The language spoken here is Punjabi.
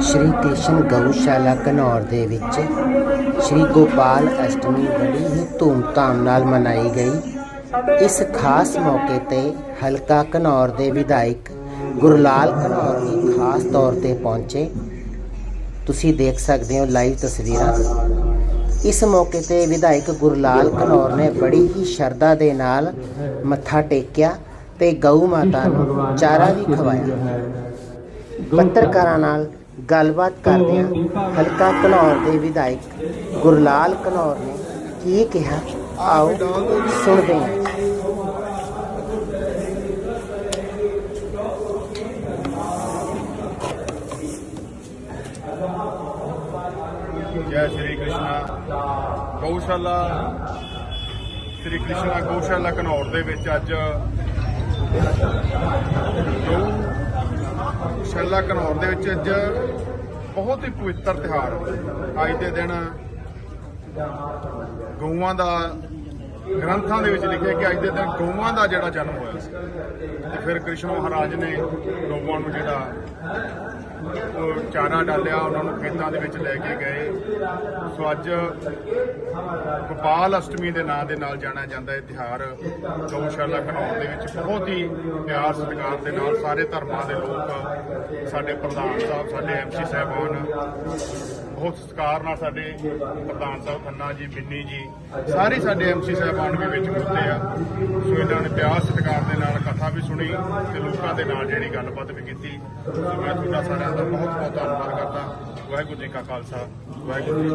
ਸ਼੍ਰੀ ਕ੍ਰਿਸ਼ਨ ਗਊਸ਼ਾਲਾ ਘਨੌਰ ਦੇ ਵਿੱਚ ਸ਼੍ਰੀ ਗੋਪਾਲ ਅਸ਼ਟਮੀ ਬੜੀ ਹੀ ਧੂਮਧਾਮ ਨਾਲ ਮਨਾਈ ਗਈ। ਇਸ ਖਾਸ ਮੌਕੇ ਤੇ ਹਲਕਾ ਘਨੌਰ ਦੇ ਵਿਧਾਇਕ ਗੁਰਲਾਲ ਘਨੌਰ ਵੀ ਖਾਸ ਤੌਰ ਤੇ ਪਹੁੰਚੇ। ਤੁਸੀਂ ਦੇਖ ਸਕਦੇ ਹੋ ਲਾਈਵ ਤਸਵੀਰਾਂ। ਇਸ ਮੌਕੇ ਤੇ ਵਿਧਾਇਕ ਗੁਰਲਾਲ ਘਨੌਰ ਨੇ ਬੜੀ ਹੀ ਸ਼ਰਧਾ ਦੇ ਨਾਲ ਮੱਥਾ ਟੇਕਿਆ ਤੇ ਗਊ ਮਾਤਾ ਨੂੰ ਚਾਰਾ ਵੀ ਖਵਾਇਆ। ਪੱਤਰਕਾਰਾਂ ਨਾਲ ਗੱਲਬਾਤ ਕਰਦਿਆਂ ਹਲਕਾ ਘਨੌਰ ਦੇ ਵਿਧਾਇਕ ਗੁਰਲਾਲ ਘਨੌਰ ਨੇ ਕੀ ਕਿਹਾ? ਆਓ ਸੁਣਦੇ ਹਾਂ। ਜੈ ਸ਼੍ਰੀ ਕ੍ਰਿਸ਼ਨਾ। ਗਊਸ਼ਾਲਾ, ਸ਼੍ਰੀ ਕ੍ਰਿਸ਼ਨਾ ਗਊਸ਼ਾਲਾ ਘਨੌਰ ਦੇ ਵਿੱਚ ਅੱਜ ਸ਼ੈਲਾ ਘਨੌਰ ਦੇ ਵਿੱਚ ਅੱਜ ਬਹੁਤ ਹੀ ਪਵਿੱਤਰ ਤਿਹਾਰ ਅੱਜ ਦੇ ਦਿਨ ਗਊਆਂ ਦਾ ਗ੍ਰੰਥਾਂ ਦੇ ਵਿੱਚ ਲਿਖਿਆ ਕਿ ਅੱਜ ਦੇ ਦਿਨ ਗਊਆਂ ਦਾ ਜਿਹੜਾ ਜਨਮ ਹੋਇਆ ਸੀ। ਤੇ ਫਿਰ ਕ੍ਰਿਸ਼ਨ ਮਹਾਰਾਜ ਨੇ ਗਊਆਂ ਨੂੰ ਜਿਹੜਾ ਉਹ ਚਾਰਾ ਡਾਲਿਆ, ਉਹਨਾਂ ਨੂੰ ਖੇਤਾਂ ਦੇ ਵਿੱਚ ਲੈ ਕੇ ਗਏ। ਸੋ ਅੱਜ ਗੋਪਾਲ ਅਸ਼ਟਮੀ ਦੇ ਨਾਂ ਦੇ ਨਾਲ ਜਾਣਿਆ ਜਾਂਦਾ ਇਹ ਤਿਹਾਰ ਗਊਸ਼ਾਲਾ ਘਨੌਰ ਦੇ ਵਿੱਚ ਬਹੁਤ ਹੀ ਪਿਆਰ ਸਤਿਕਾਰ ਦੇ ਨਾਲ ਸਾਰੇ ਧਰਮਾਂ ਦੇ ਲੋਕ, ਸਾਡੇ ਪ੍ਰਧਾਨ ਸਾਹਿਬ, ਸਾਡੇ ਐਮਸੀ ਸਾਹਿਬਾਨ, ਬਹੁਤ ਸਤਿਕਾਰ ਨਾਲ ਸਾਡੇ ਪ੍ਰਧਾਨ ਸਾਹਿਬ ਖੰਨਾ ਜੀ ਬਿੰਨੀ ਜੀ, ਸਾਰੇ ਸਾਡੇ ਐਮਸੀ ਸਾਹਿਬਾਨ ਵੀ ਵਿੱਚ ਹੁੰਦੇ ਆ। ਸੋ ਇਹਨਾਂ ਨੇ ਪਿਆਰ ਸਤਿਕਾਰ ਦੇ ਨਾਲ ਕਥਾ ਵੀ ਸੁਣੀ ਤੇ ਲੋਕਾਂ ਦੇ ਨਾਲ ਜਿਹੜੀ ਗੱਲਬਾਤ ਵੀ ਕੀਤੀ। ਸੋ ਮੈਂ ਤੁਹਾਡਾ ਸਾਰਿਆਂ ਦਾ ਬਹੁਤ ਬਹੁਤ ਧੰਨਵਾਦ ਕਰਦਾ। ਵਾਹਿਗੁਰੂ ਜੀ ਕਾ ਖਾਲਸਾ, ਵਾਹਿਗੁਰੂ ਜੀ